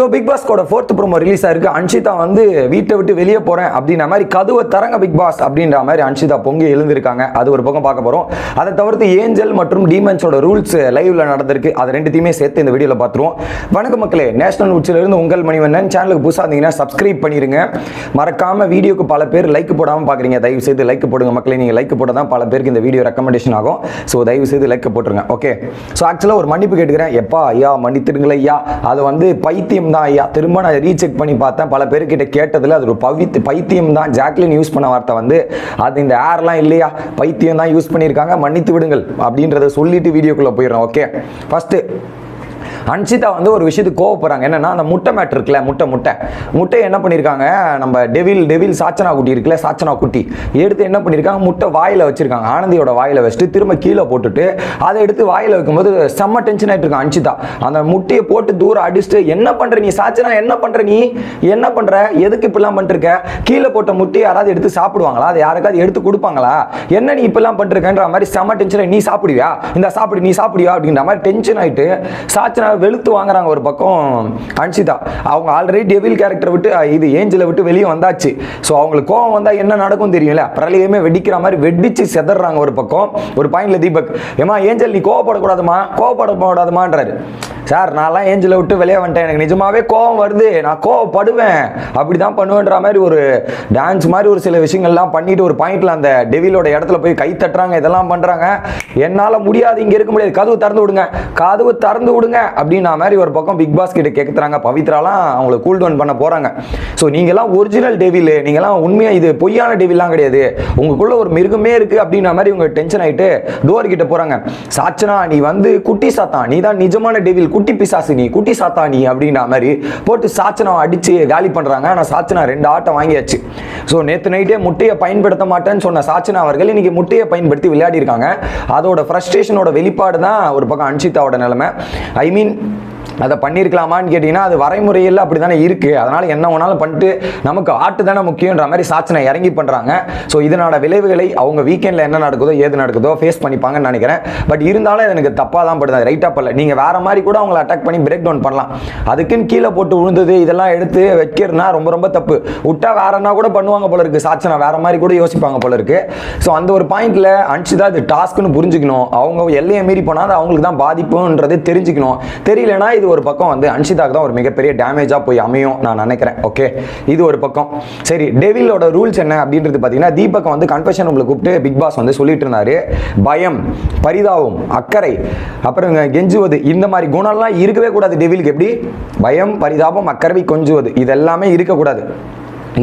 So big பாஸ்கோட fourth promo release ஆயிருக்கு அன்ஷிதா வந்து வீட்டை விட்டு வெளியே போகிறேன் அப்படின்ற மாதிரி கதுவை தரங்க பிக் பாஸ் அப்படின்ற மாதிரி அன்ஷிதா பொங்கி எழுந்திருக்காங்க. அது ஒரு பக்கம் பார்க்க போகிறோம் அதை தவிர்த்து ஏஞ்சல் மற்றும் டீமன்ஸோட ரூல்ஸ் லைவ்ல நடந்திருக்கு. அது ரெண்டுத்தையுமே சேர்த்து இந்த வீடியோவில் பார்த்துருவோம். வணக்கம் மக்களே. நேஷனல் இருந்து உங்கள் மணிவண்ணன். சேனலுக்கு புதுசாக இருந்தீங்கன்னா சப்ஸ்கிரைப் பண்ணிருங்க. மறக்காம வீடியோக்கு பல பேர் லைக் போடாமல் பார்க்குறீங்க தயவு செய்து லைக் போடுங்க மக்களே. நீங்கள் லைக் போட்டால் தான் பல பேருக்கு இந்த வீடியோ ரெக்கமெண்டேஷன் ஆகும். ஸோ தயவு செய்து லைக் போட்டுருங்க. ஓகே ஸோ ஆக்சுவலாக ஒரு மன்னிப்பு கேட்டுக்கிறேன். எப்பா ஐயா மன்னித்துடுங்களே ஐயா. அது வந்து பைத்தியம் தான் ஐயா. திரும்ப நான் ரீசெக் பண்ணி பார்த்தேன். பல பேர்கிட்ட கேட்டதில் அது ஒரு பவித் பைத்தியம் தான். ஜாக்லின் யூஸ் பண்ண வார்த்தை வந்து அது இந்த ஏர்லாம் இல்லையா? பைத்தியம் தான் யூஸ் பண்ணியிருக்காங்க. மன்னித்து விடுங்கள் அப்படின்றத சொல்லிட்டு வீடியோக்குள்ளே போயிடுறோம் ஓகே ஃபஸ்ட்டு அன்ஷிதா வந்து ஒரு விஷயத்துக்கு கோவப்படுறாங்க. என்னன்னா அந்த முட்டை மேட் இருக்குல்ல முட்டை முட்டை. முட்டையை என்ன பண்ணியிருக்காங்க நம்ம டெவில் டெவில் சாச்சனா குட்டி இருக்குல்ல சாச்சனா குட்டி. எடுத்து என்ன பண்ணியிருக்காங்க முட்டை வாயில வச்சிருக்காங்க. ஆனந்தியோட வாயில வச்சுட்டு திரும்ப கீழே போட்டுட்டு அதை எடுத்து வாயில வைக்கும்போது செம்ம டென்ஷன் ஆயிட்டு இருக்கான் அன்ஷிதா அந்த முட்டையை போட்டு தூரம் அடிச்சுட்டு என்ன பண்ற நீ சாச்சனா என்ன பண்ற நீ? என்ன பண்ற? எதுக்கு இப்படிலாம் பண்ணிருக்க கீழே போட்ட முட்டையை யாராவது எடுத்து சாப்பிடுவாங்களா? அதை யாருக்காவது எடுத்து கொடுப்பாங்களா? என்ன நீ இப்படிலாம் பண்ணிருக்கன்ற மாதிரி செம்ம டென்ஷன் நீ சாப்பிடுவியா? இந்த சாப்பிடு நீ சாப்பிடுவியா? அப்படின்ற மாதிரி டென்ஷன் ஆயிட்டு சாச்சனா வெளுத்து வாங்குறாங்க ஒரு பக்கம் அன்ஷிதா. அவங்க ஆல்ரெடி டெவில் கேரக்டர் விட்டு இது ஏஞ்சலை விட்டு வெளியே வந்தாச்சு. ஸோ அவங்களுக்கு கோவம் வந்தால் என்ன நடக்கும் தெரியல பிரளயமே வெடிக்கிற மாதிரி வெடிச்சு செதறாங்க ஒரு பக்கம். ஒரு பாயிண்ட்ல தீபக். ஏமா ஏஞ்சல் நீ கோவப்படக்கூடாதுமா? கோவப்படக்கூடாதுமான்றாரு. சார் நான்லாம் ஏஞ்சலை விட்டு வெளியே வந்துட்டேன். எனக்கு நிஜமாவே கோவம் வருது. நான் கோவப்படுவேன். அப்படி தான் பண்ணுவேன்ற மாதிரி ஒரு டான்ஸ் மாதிரி ஒரு சில விஷயங்கள்லாம் பண்ணிட்டு ஒரு பாயிண்ட்ல அந்த டெவிலோட இடத்துல போய் கை தட்டுறாங்க. இதெல்லாம் பண்ணுறாங்க என்னால் முடியாது. இங்கே இருக்க முடியாது. கதவு திறந்து விடுங்க. கதவு திறந்து விடுங்க அப்படின்னா மாதிரி ஒரு பக்கம் பிக் பாஸ் கிட்ட கேட்குறாங்க பவித்ராலாம் அவங்கள கூல் டவுன் பண்ண போகிறாங்க ஸோ நீங்கள்லாம் ஒரிஜினல் டெவில் நீங்கள்லாம் உண்மையாக இது பொய்யான டெவிலாம் கிடையாது. உங்களுக்குள்ள ஒரு மிருகமே இருக்குது அப்படின்ற மாதிரி உங்க டென்ஷன் ஆகிட்டு டோர் கிட்ட போகிறாங்க சாச்சனா நீ வந்து குட்டி சாத்தா நீ தான் நிஜமான டெவில் குட்டி பிசாசு நீ குட்டி சாத்தா நீ அப்படின்ற மாதிரி போட்டு சாச்சனை அடித்து காலி பண்ணுறாங்க ஆனால் சாச்சனா ரெண்டு ஆட்டம் வாங்கியாச்சு. ஸோ நேற்று நைட்டே முட்டையை பயன்படுத்த மாட்டேன்னு சொன்ன சாச்சனா அவர்கள் இன்னைக்கு முட்டையை பயன்படுத்தி விளையாடி இருக்காங்க அதோட ஃப்ரஸ்ட்ரேஷனோட வெளிப்பாடு தான் ஒரு பக்கம் அன்ஷிதாவோட நிலைமை. ஐ மீன் அதை பண்ணியிருக்கலாமான்னு கேட்டிங்கன்னா அது வரைமுறையில் அப்படி தானே இருக்குது அதனால் என்ன வேணாலும் பண்ணிட்டு நமக்கு ஆட்டு தானே முக்கியன்ற மாதிரி சாட்சனை இறங்கி பண்ணுறாங்க ஸோ இதனோட விளைவுகளை அவங்க வீக்கெண்டில் என்ன நடக்குதோ ஏது நடக்குதோ ஃபேஸ் பண்ணிப்பாங்கன்னு நினைக்கிறேன். பட் இருந்தாலும் இது எனக்கு தப்பாக தான் படுது. ரைட்டாக பண்ணல நீங்கள் வேறு மாதிரி கூட அவங்கள அட்டாக் பண்ணி பிரேக் டவுன் பண்ணலாம். அதுக்குன்னு கீழே போட்டு விழுந்தது இதெல்லாம் எடுத்து வைக்கிறதுனா ரொம்ப ரொம்ப தப்பு. விட்டா வேறனா கூட பண்ணுவாங்க போல இருக்குது சாட்சனை வேற மாதிரி கூட யோசிப்பாங்க போல இருக்குது ஸோ அந்த ஒரு பாயிண்ட்ல தான் இது டாஸ்க்குன்னு புரிஞ்சுக்கணும். அவங்க எல்லையை மீறி போனால் அது அவங்களுக்கு தான் பாதிப்புன்றது தெரிஞ்சுக்கணும். தெரியலனா இது ஒரு பக்கம் வந்து அன்ஷிதாக்கு தான் ஒரு மிகப்பெரிய டேமேஜாக போய் அமையும் நான் நினைக்கிறேன். ஓகே இது ஒரு பக்கம். சரி டெவிலோட ரூல்ஸ் என்ன அப்படின்றது பார்த்தீங்கன்னா தீபக் வந்து கன்ஃபெஷன் ரூமில் கூப்பிட்டு பிக் பாஸ் வந்து சொல்லிட்டு இருந்தாரு. பயம் பரிதாபம் அக்கறை அப்புறம் கெஞ்சுவது இந்த மாதிரி குணம்லாம் இருக்கவே கூடாது டெவிலுக்கு. எப்படி? பயம் பரிதாபம் அக்கறை கொஞ்சுவது. இதெல்லாமே இருக்கக்கூடாது.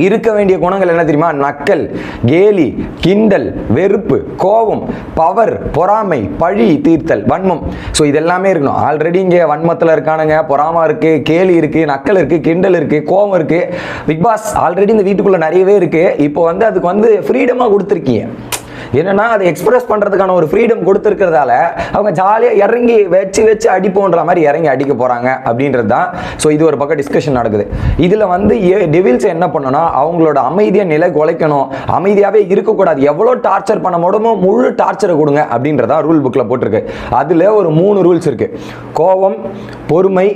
இருக்க வேண்டிய குணங்கள் என்ன தெரியுமா? நக்கல் கேலி கிண்டல் வெறுப்பு கோபம் பவர் பொறாமை பழி தீர்த்தல் வன்மம். ஸோ இதெல்லாமே இருக்கணும். ஆல்ரெடி இங்கே வன்மத்தில் இருக்கானுங்க பொறாமை இருக்கு கேலி இருக்கு நக்கல் இருக்கு கிண்டல் இருக்கு கோபம் இருக்கு. பிக் பாஸ் ஆல்ரெடி இந்த வீட்டுக்குள்ள நிறையவே இருக்கு. இப்போ வந்து அதுக்கு வந்து ஃப்ரீடமாக கொடுத்துருக்கீங்க. என்னன்னா அதை எக்ஸ்பிரஸ் பண்றதுக்கான ஒரு ஃப்ரீடம் கொடுத்துருக்கிறதால அவங்க ஜாலியாக இறங்கி வச்சு வச்சு அடிப்போன்ற மாதிரி இறங்கி அடிக்க போறாங்க அப்படின்றது தான் ஸோ இது ஒரு பக்கம் டிஸ்கஷன் நடக்குது. இதுல வந்து டெவில்ஸ் என்ன பண்ணணும்னா அவங்களோட அமைதியை நிலை குலைக்கணும். அமைதியாகவே இருக்கக்கூடாது. எவ்வளோ டார்ச்சர் பண்ண முடியுமோ முழு டார்ச்சரை கொடுங்க அப்படின்றதா ரூல் புக்கில் போட்டிருக்கு. அதில் ஒரு மூணு ரூல்ஸ் இருக்கு. கோபம் பொறுமை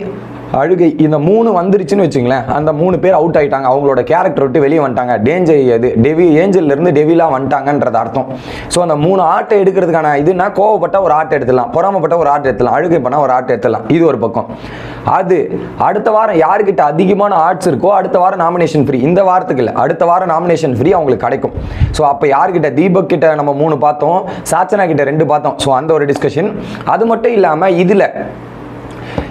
அழுகை இந்த மூணு வந்துருச்சுன்னு வச்சுங்களேன் அந்த மூணு பேர் அவுட் ஆகிட்டாங்க அவங்களோட கேரக்டர் விட்டு வெளியே வந்துட்டாங்க. டேஞ்சர் இது. டெவி ஏஞ்சல்லேருந்து இருந்து டெவிலா வந்துட்டாங்கன்றது அர்த்தம். ஸோ அந்த மூணு ஆட்டை எடுக்கிறதுக்கான இதுனா கோவப்பட்ட ஒரு ஆட்டை எடுத்துலாம் பொறாமப்பட்ட ஒரு ஆட்டை எடுத்துலாம் அழுகை பண்ணால் ஒரு ஆட்டை எடுத்துடலாம். இது ஒரு பக்கம். அது அடுத்த வாரம் யாருக்கிட்ட அதிகமான ஆர்ட்ஸ் இருக்கோ அடுத்த வாரம் நாமினேஷன் ஃப்ரீ இந்த வாரத்துக்கு இல்லை. அடுத்த வாரம் நாமினேஷன் ஃப்ரீ அவங்களுக்கு கிடைக்கும். ஸோ அப்போ யார்கிட்ட? தீபக் கிட்ட நம்ம மூணு பார்த்தோம். சாச்சனா கிட்ட ரெண்டு பார்த்தோம். ஸோ அந்த ஒரு டிஸ்கஷன் அது மட்டும் இல்லாமல் இதில்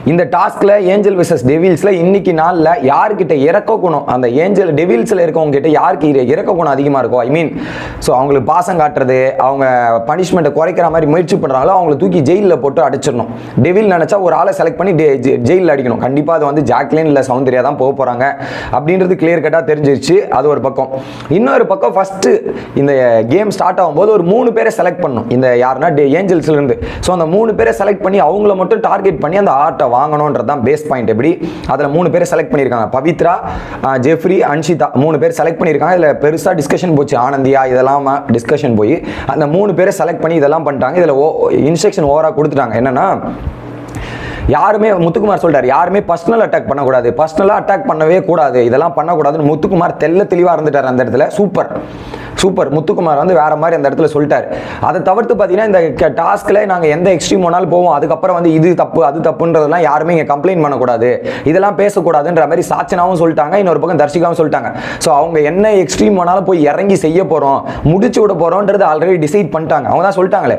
இந்த டாஸ்க்ல ஏஞ்சல் விசஸ் டெவில்ஸ்ல இன்னைக்கு நாள்ல யார்கிட்ட இறக்க குணம்? அந்த ஏஞ்சல் டெவில்ஸ்ல இருக்கவங்க கிட்ட யாருக்கு இறக்க குணம் அதிகமா இருக்கும் ஐ மீன் ஸோ அவங்களுக்கு பாசம் காட்டுறது அவங்க பனிஷ்மெண்ட்டை குறைக்கிற மாதிரி முயற்சி பண்றாங்களோ அவங்கள தூக்கி ஜெயிலில் போட்டு அடிச்சிடணும். டெவில் நினைச்சா ஒரு ஆளை செலக்ட் பண்ணி ஜெயிலில் அடிக்கணும். கண்டிப்பா அது வந்து ஜாக்லின் இல்லை சௌந்தர்யா தான் போக போறாங்க. அப்படின்றது கிளியர் கட்டா தெரிஞ்சிருச்சு. அது ஒரு பக்கம். இன்னொரு பக்கம் ஃபர்ஸ்ட் இந்த கேம் ஸ்டார்ட் ஆகும்போது ஒரு மூணு பேரை செலக்ட் பண்ணும் இந்த யாருன்னா ஏஞ்சல்ஸ்ல இருந்து. ஸோ அந்த மூணு பேரை செலக்ட் பண்ணி அவங்கள மட்டும் டார்கெட் பண்ணி அந்த ஆர்ட் வாங்கணுன்றது தான் பேஸ் பாயிண்ட் எப்படி? அதில் மூணு பேர் செலக்ட் பண்ணியிருக்காங்க. பவித்ரா ஜெஃப்ரி அன்ஷிதா. மூணு பேர் செலக்ட் பண்ணியிருக்காங்க. இதில் பெருசாக டிஸ்கஷன் போச்சு. ஆனந்தியா இதெல்லாம் டிஸ்கஷன் போய் அந்த மூணு பேரை செலக்ட் பண்ணி இதெல்லாம் பண்ணிட்டாங்க. இதில் ஓ இன்ஸ்ட்ரக்ஷன் ஓவராக கொடுத்துட்டாங்க. என்னன்னா யாருமே முத்துக்குமார் சொல்றாரு யாருமே பர்சனல் அட்டாக் பண்ணக்கூடாது. பர்சனலாக அட்டாக் பண்ணவே கூடாது. இதெல்லாம் பண்ணக்கூடாதுன்னு முத்துக்குமார் தெல்ல தெளிவாக இருந்துட்டார் அந்த இடத்துல. Super super. முத்துக்குமார் வந்து வேற மாதிரி அந்த இடத்துல சொல்லிட்டாரு. அதை தவிர்த்து பார்த்தீங்கன்னா இந்த டாஸ்க்ல நாங்கள் எந்த எக்ஸ்ட்ரீம் வேணாலும் போவோம். அதுக்கப்புறம் வந்து இது தப்பு அது தப்புன்றதெல்லாம் யாருமே இங்கே கம்ப்ளைண்ட் பண்ணக்கூடாது. இதெல்லாம் பேசக்கூடாதுன்ற மாதிரி சாச்சனாவும் சொல்லிட்டாங்க. இன்னொரு பக்கம் தர்ஷிகாவும் சொல்லிட்டாங்க. ஸோ அவங்க என்ன எக்ஸ்ட்ரீம் வேணாலும் போய் இறங்கி செய்ய போகிறோம் முடிச்சு விட போகிறோன்றது ஆல்ரெடி டிசைட் பண்ணிட்டாங்க. அவங்க தான் சொல்லிட்டாங்களே.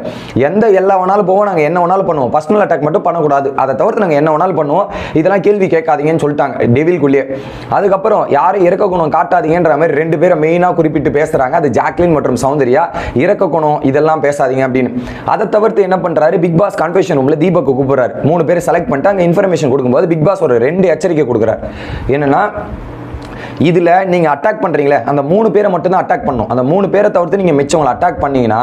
எந்த எல்லா வேணாலும் போவோம் நாங்கள் என்ன வேணாலும் பண்ணுவோம். பர்சனல் அட்டாக் மட்டும் பண்ணக்கூடாது. அதை தவிர்த்து நாங்கள் என்ன வேணாலும் பண்ணுவோம். இதெல்லாம் கேள்வி கேட்காதீங்கன்னு சொல்லிட்டாங்க. டெவில்குள்ளேயே அதுக்கப்புறம் யாரும் இறக்க குணம் காட்டாதீங்கன்ற மாதிரி ரெண்டு பேரை மெயினாக குறிப்பிட்டு பேசுகிறாங்க அது ஜாக்லின் மற்றும் சௌந்தர்யா இறக்க குணம் இதெல்லாம் பேசாதீங்க அப்படின்னு. அதை தவிர்த்து என்ன பண்ணுறாரு பிக் பாஸ் கன்ஃபெஷன் ரூமில் தீபக் கூப்பிடுறாரு. மூணு பேர் செலக்ட் பண்ணிட்டு அங்கே இன்ஃபர்மேஷன் கொடுக்கும்போது பிக் பாஸ் ஒரு ரெண்டு எச்சரிக்கை கொடுக்குறாரு. என்னன்னா இதில் நீங்கள் அட்டாக் பண்ணுறீங்களே அந்த மூணு பேரை மட்டும்தான் அட்டாக் பண்ணும். அந்த மூணு பேரை தவிர்த்து நீங்கள் மிச்சவங்களை அட்டாக் பண்ணீங்கன்னா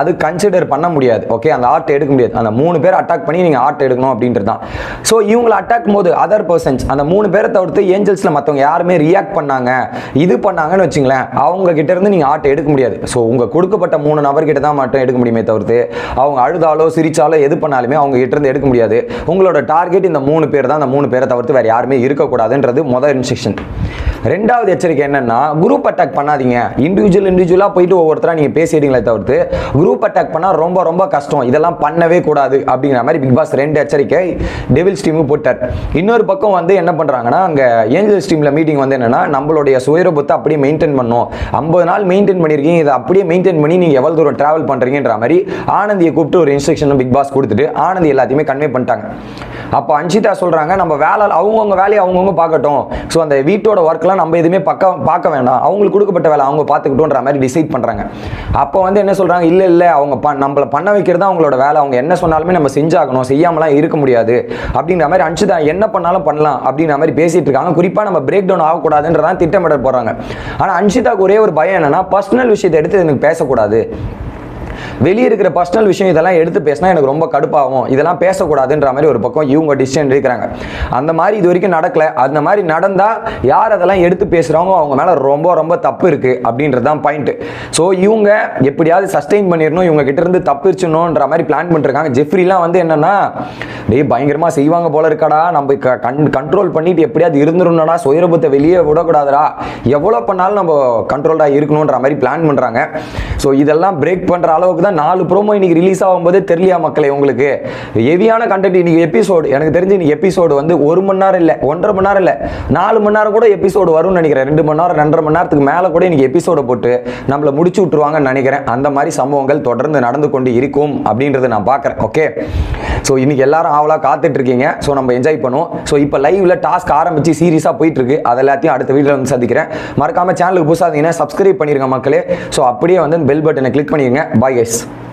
அது கன்சிடர் பண்ண முடியாது ஓகே அந்த ஆர்ட் எடுக்க முடியாது. அந்த மூணு பேரை அட்டாக் பண்ணி நீங்கள் ஆர்ட் எடுக்கணும் அப்படின்றது தான் ஸோ இவங்களை அட்டாக் போது அதர் பர்சன்ஸ் அந்த மூணு பேரை தவிர்த்து ஏஞ்சல்ஸில் மற்றவங்க யாருமே ரியாக்ட் பண்ணாங்க இது பண்ணாங்கன்னு வச்சுங்களேன் அவங்க கிட்ட இருந்து நீங்கள் ஆர்ட் எடுக்க முடியாது. ஸோ உங்கள் கொடுக்கப்பட்ட மூணு நபர்கிட்ட தான் மட்டும் எடுக்க முடியுமே தவிர்த்து அவங்க அழுதாலோ சிரிச்சாலோ எது பண்ணாலுமே அவங்க கிட்ட இருந்து எடுக்க முடியாது. உங்களோட டார்கெட் இந்த மூணு பேர் தான் அந்த மூணு பேரை தவிர்த்து வேறு யாருமே இருக்கக்கூடாதுன்றது முதல் இன்ஸ்ட்ரக்ஷன் ரெண்டாவது எச்சரிக்கை என்னன்னா குரூப் அட்டாக் பண்ணாதீங்க. இண்டிவிஜுவல் இண்டிவிஜுவலாக போயிட்டு ஒவ்வொருத்தராக நீங்கள் பேசிடுங்களே தவிர்த்து குரூப் அட்டாக் பண்ணால் ரொம்ப ரொம்ப கஷ்டம். இதெல்லாம் பண்ணவே கூடாது அப்படிங்கிற மாதிரி பிக் பாஸ் ரெண்டு எச்சரிக்கை டெவில் ஸ்டீமுக்கு போட்டார். இன்னொரு பக்கம் வந்து என்ன பண்ணுறாங்கன்னா அங்கே ஏஞ்சல் ஸ்டீமில் மீட்டிங் வந்து என்னன்னா நம்மளுடைய சுயரூபத்தை அப்படியே மெயின்டைன் பண்ணும். ஐம்பது நாள் மெயின்டைன் பண்ணியிருக்கீங்க இதை அப்படியே மெயின்டைன் பண்ணி நீங்கள் எவ்வளோ தூரம் ட்ராவல் பண்ணுறீங்கன்ற மாதிரி ஆனந்தியை கூப்பிட்டு ஒரு இன்ஸ்ட்ரக்ஷன் பிக் பாஸ் கொடுத்துட்டு ஆனந்தி எல்லாத்தையுமே கன்வே பண்ணிட்டாங்க. அப்போ அன்ஷிதா சொல்கிறாங்க நம்ம வேலை அவங்கவுங்க வேலையை அவங்கவுங்க பார்க்கட்டும். ஸோ அந்த வீட்டோட ஒர்க்லாம் நம்ம எதுவுமே பக்க பார்க்க வேண்டாம். அவங்களுக்கு கொடுக்கப்பட்ட வேலை அவங்க பார்த்துக்கிட்டோன்ற மாதிரி டிசைட் பண்ணுறாங்க அப்போ வந்து என்ன சொல்கிறாங்க இல்லை இல்லை அவங்க ப நம்மளை பண்ண வைக்கிறது அவங்களோட வேலை. அவங்க என்ன சொன்னாலுமே நம்ம செஞ்சாகணும். செய்யாமலாம் இருக்க முடியாது. அப்படின்ற மாதிரி அன்ஷிதா என்ன பண்ணாலும் பண்ணலாம் அப்படின்ற மாதிரி பேசிட்டு இருக்காங்க. குறிப்பாக நம்ம பிரேக் டவுன் ஆகக்கூடாதுன்றதான் திட்டமிட போகிறாங்க ஆனால் அன்ஷிதாவுக்கு ஒரே ஒரு பயம் என்னன்னா பர்சனல் விஷயத்தை எடுத்து எனக்கு பேசக்கூடாது. வெளியே இருக்கிற பர்சனல் விஷயம் இதெல்லாம் எடுத்து பேசினா எனக்கு ரொம்ப கடுப்பாகும். இதெல்லாம் பேசக்கூடாதுன்ற மாதிரி ஒரு பக்கம் இவங்க டிசிஷன் இருக்கிறாங்க அந்த மாதிரி இது வரைக்கும் நடக்கல. அந்த மாதிரி நடந்தால் யார் அதெல்லாம் எடுத்து பேசுகிறாங்களோ அவங்க மேலே ரொம்ப ரொம்ப தப்பு இருக்குது அப்படின்றது தான் பாயிண்ட்டு ஸோ இவங்க எப்படியாவது சஸ்டெயின் பண்ணிடணும் இவங்க கிட்டேருந்து மாதிரி பிளான் பண்ணிருக்காங்க. ஜெஃப்ரிலாம் வந்து என்னென்னா டேய் பயங்கரமாக செய்வாங்க போல இருக்காடா. நம்ம க- கண் கண்ட்ரோல் பண்ணிட்டு எப்படியாவது இருந்துடணும்டா. சுயரூபத்தை வெளியே விடக்கூடாதுடா. எவ்வளோ பண்ணாலும் நம்ம கண்ட்ரோல்டாக இருக்கணுன்ற மாதிரி பிளான் பண்ணுறாங்க ஸோ இதெல்லாம் பிரேக் பண்ணுற அளவுக்கு தான் நாலு ப்ரோமோ இன்னைக்கு ரிலீஸ் ஆகும்போதே தெரியலையா மக்களே உங்களுக்கு? ஹெவியான கண்டென்ட் இன்னைக்கு எபிசோடு எனக்கு தெரிஞ்சு இன்னைக்கு எபிசோடு வந்து ஒரு மணி நேரம் இல்லை ஒன்றரை மணி நேரம் இல்லை. நாலு மணி நேரம் கூட எபிசோடு வரும்னு நினைக்கிறேன். ரெண்டு மணி நேரம் ரெண்டரை மணி நேரத்துக்கு மேலே கூட இன்னைக்கு எபிசோடை போட்டு நம்மளை முடிச்சு விட்டுருவாங்கன்னு நினைக்கிறேன். அந்த மாதிரி சம்பவங்கள் தொடர்ந்து நடந்து கொண்டு இருக்கும் அப்படின்றத நான் பார்க்குறேன். ஓகே ஸோ இன்னைக்கு எல்லாரும் ஆவலாக காத்துட்டு இருக்கீங்க. ஸோ நம்ம என்ஜாய் பண்ணுவோம். ஸோ இப்போ லைவ்ல டாஸ்க் ஆரம்பிச்சு சீரியஸாக போயிட்டு இருக்கு அது எல்லாத்தையும் அடுத்த வீடியோவில் வந்து சந்திக்கிறேன். மறக்காம சேனலுக்கு புதுசாக இருந்தீங்கன்னா சப்ஸ்கிரைப் பண்ணிருங்க மக்களே. ஸோ அப்படியே வந்து பெல் பட்டனை கிளிக் பண்ணிருங்க. Bye guys Thanks.